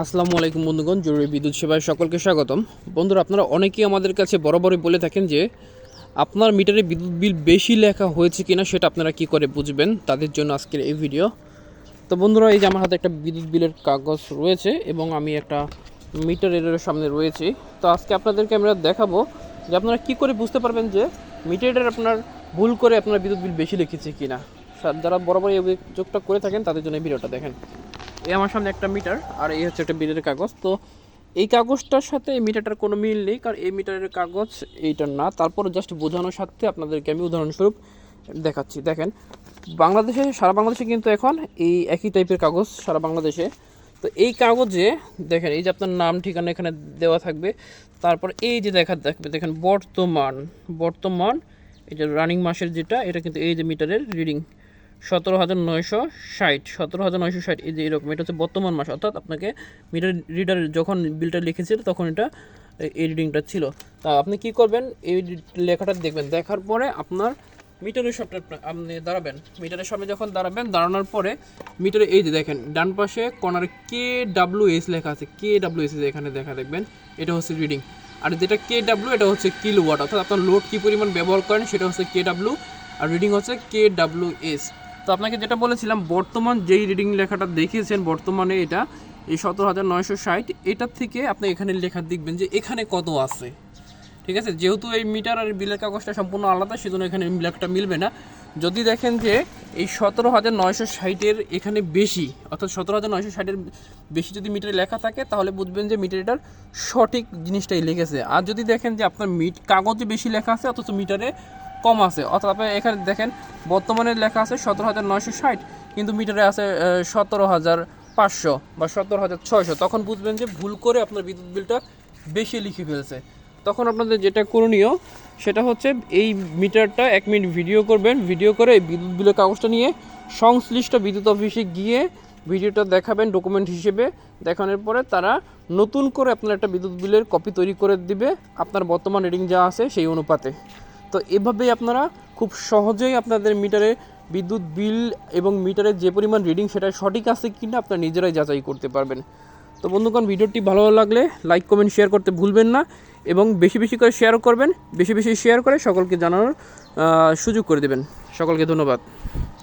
আসসালামু আলাইকুম বন্ধুগণ, জরুরি বিদ্যুৎ সেবায় সকলকে স্বাগতম। বন্ধুরা, আপনারা অনেকেই আমাদের কাছে বরাবরই বলে থাকেন যে, আপনার মিটারে বিদ্যুৎ বিল বেশি লেখা হয়েছে কিনা সেটা আপনারা কি করে বুঝবেন? তাদের জন্য আজকের এই ভিডিও। তো বন্ধুরা, এই যে আমার হাতে একটা বিদ্যুৎ বিলের কাগজ রয়েছে এবং আমি একটা মিটার এর সামনে রয়েছি। তো আজকে আপনাদেরকে আমরা দেখাবো যে আপনারা কি করে বুঝতে পারবেন যে, মিটারের আপনার ভুল করে আপনার বিদ্যুৎ বিল বেশি লিখেছে কিনা। যারা বরাবর এই অভিযোগটা করে থাকেন, তাদের জন্য এই ভিডিওটা দেখেন। এই আমার সামনে একটা মিটার, আর এই হচ্ছে একটা বিলের কাগজ। তো এই কাগজটার সাথে এই মিটারটার কোনো মিল নেই, কারণ এই মিটারের কাগজ এইটার না। তারপর জাস্ট বোঝানোর সাথে আপনাদেরকে আমি উদাহরণস্বরূপ দেখাচ্ছি। দেখেন, বাংলাদেশে, সারা বাংলাদেশে কিন্তু এখন এই একই টাইপের কাগজ, সারা বাংলাদেশে। তো এই কাগজে, দেখেন, এই যে আপনার নাম, ঠিকানা এখানে দেওয়া থাকবে। তারপর এই যে দেখা থাকবে, দেখেন, বর্তমান বর্তমান যে রানিং মাসের যেটা, এটা কিন্তু এই যে মিটারের রিডিং সতেরো হাজার নয়শো ষাট। সতেরো হাজার নয়শো ষাট, এই যে এরকম, এটা হচ্ছে বর্তমান মাস, অর্থাৎ আপনাকে মিটার রিডার যখন বিলটা লিখেছিল তখন এটা এই রিডিংটা ছিল। তা আপনি কি করবেন? এই লেখাটা দেখবেন, দেখার পরে আপনার মিটারের সবটা আপনি দাঁড়াবেন। মিটারের সামনে যখন দাঁড়াবেন, দাঁড়ানোর পরে মিটারে এই যে দেখেন, ডান পাশে কর্নারে কে ডাব্লিউ এস লেখা আছে কে ডাব্লিউ এস এখানে দেখা দেখবেন, এটা হচ্ছে রিডিং। আর যেটা কে ডাব্লিউ এটা হচ্ছে কিলো ওয়াট অর্থাৎ আপনার লোড কী পরিমাণ ব্যবহার করেন সেটা হচ্ছে কে ডাব্লিউ আর রিডিং হচ্ছে কে ডাব্লিউ এস। তো আপনাকে যেটা বলেছিলাম, বর্তমান যেই রিডিং লেখাটা দেখিয়েছেন, বর্তমানে এটা এই সতেরো হাজার নয়শো ষাট, এটার থেকে আপনি এখানে লেখা দেখবেন যে এখানে কত আছে। ঠিক আছে? যেহেতু এই মিটার আর বিলের কাগজটা সম্পূর্ণ আলাদা, সেজন্য এখানে লেখাটা মিলবে না। যদি দেখেন যে এই সতেরো হাজার নয়শো ষাটের এখানে বেশি, অর্থাৎ সতেরো হাজার নয়শো ষাটের বেশি যদি মিটারে লেখা থাকে, তাহলে বুঝবেন যে মিটারটার সঠিক জিনিসটাই লিখেছে আর যদি দেখেন যে আপনার মিট কাগজে বেশি লেখা আছে, অথচ মিটারে কম আছে। অর্থাৎ আপনি এখানে দেখেন, বর্তমানে লেখা আছে সতেরো হাজার নয়শো ষাট, কিন্তু মিটারে আছে সতেরো হাজার পাঁচশো বা সতেরো হাজার ছয়শো। তখন বুঝবেন যে ভুল করে আপনার বিদ্যুৎ বিলটা বেশি লিখে ফেলছে। তখন আপনাদের যেটা করণীয়, সেটা হচ্ছে এই মিটারটা এক মিনিট ভিডিও করবেন। ভিডিও করে এই বিদ্যুৎ বিলের কাগজটা নিয়ে সংশ্লিষ্ট বিদ্যুৎ অফিসে গিয়ে ভিডিওটা দেখাবেন ডকুমেন্ট হিসেবে। দেখানোর পরে তারা নতুন করে আপনার একটা বিদ্যুৎ বিলের কপি তৈরি করে দিবে। আপনার বর্তমান রিডিং যা আছে সেই অনুপাতে। তো এভাবেই আপনারা খুব সহজেই আপনাদের মিটারে বিদ্যুৎ বিল এবং মিটারের যে পরিমাণ রিডিং সেটা সঠিক আছে কি না আপনারা নিজেরাই যাচাই করতে পারবেন। তো বন্ধুগণ, ভিডিওটি ভালো লাগলে লাইক কমেন্ট শেয়ার করতে ভুলবেন না এবং বেশি বেশি করে শেয়ার করবেন। বেশি বেশি শেয়ার করে সকলকে জানানোর সুযোগ করে দেবেন। সকলকে ধন্যবাদ।